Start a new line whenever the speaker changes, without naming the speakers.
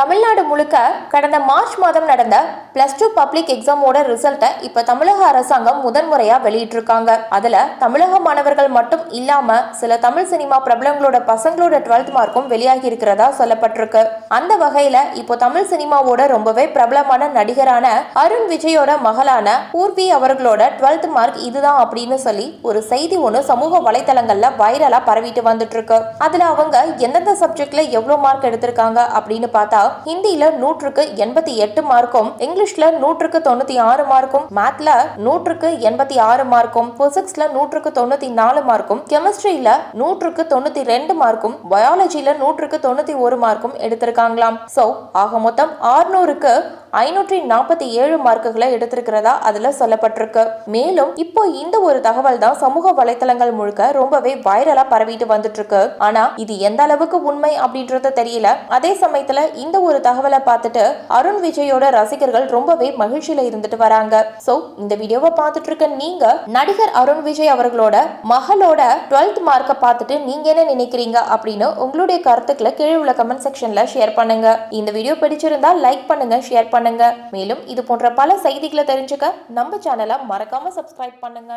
தமிழ்நாடு முழுக்க கடந்த மார்ச் மாதம் நடந்த பிளஸ் டூ பப்ளிக் எக்ஸாமோட ரிசல்ட்டை இப்ப தமிழக அரசாங்கம் முதன்முறையா வெளியிட்டிருக்காங்க. அதுல தமிழக மாணவர்கள் மட்டும் இல்லாம சில தமிழ் சினிமா பிரபலங்களோட பசங்களோட டுவெல்த் மார்க்கும் வெளியாகி இருக்கிறதா சொல்லப்பட்டிருக்கு. அந்த வகையில இப்போ தமிழ் சினிமாவோட ரொம்பவே பிரபலமான நடிகரான அருண் விஜயோட மகளான பூர்வி அவர்களோட டுவெல்த் மார்க் இதுதான் அப்படின்னு சொல்லி ஒரு செய்தி ஒன்று சமூக வலைத்தளங்கள்ல வைரலா பரவிட்டு வந்துட்டு இருக்கு அதுல அவங்க எந்தெந்த சப்ஜெக்ட்ல எவ்வளவு மார்க் எடுத்திருக்காங்க அப்படின்னு பார்த்தா ஹிந்தியில நூற்றுக்கு எண்பத்தி எட்டு மார்க்கும் இங்கிலீஷ்ல நூற்றுக்கு தொண்ணூத்தி ஆறு மார்க்கும் மேத்ல நூற்றுக்கு எண்பத்தி ஆறு மார்க்கும் பிசிக்ஸ்ல நூற்றுக்கு தொண்ணூத்தி நாலு மார்க்கும் கெமிஸ்ட்ரியில நூற்றுக்கு தொண்ணூத்தி ரெண்டு மார்க்கும் பயாலஜில நூற்றுக்கு தொண்ணூத்தி ஒரு மார்க்கும் எடுத்திருக்காங்களாம். சோ ஆக மொத்தம் ஆறுநூறுக்கு ஐநூற்றி நாற்பத்தி ஏழு மார்க்குகளை எடுத்திருக்கிறதா அதுல சொல்லப்பட்டிருக்கு. மேலும் இப்போ இந்த ஒரு தகவல் தான் சமூக வலைத்தளங்கள் முழுக்க ரொம்பவே வைரலா பரவிட்டு வந்துட்டு இருக்கு ஆனா இது எந்த அளவுக்கு உண்மை அப்படின்றது தெரியல. அதே சமயத்துல இந்த ஒரு தகவலை பார்த்துட்டு அருண் விஜயோட ரசிகர்கள் ரொம்பவே மகிழ்ச்சியில இருந்துட்டு வராங்க. சோ இந்த வீடியோவை பார்த்துட்டு இருக்க நீங்க நடிகர் அருண் விஜய் அவர்களோட மகளோட டுவெல்த் மார்க்கை பார்த்துட்டு நீங்க என்ன நினைக்கிறீங்க அப்படின்னு உங்களுடைய கருத்துக்களை கீழே உள்ள கமெண்ட் செக்ஷன்ல ஷேர் பண்ணுங்க. இந்த வீடியோ பிடிச்சிருந்தா லைக் பண்ணுங்க ஷேர் பண்ணுங்க. பண்ணுங்க. மேலும் இது போன்ற பல செய்திகளை தெரிஞ்சுக்க நம்ம சேனலை மறக்காம சப்ஸ்கிரைப் பண்ணுங்க.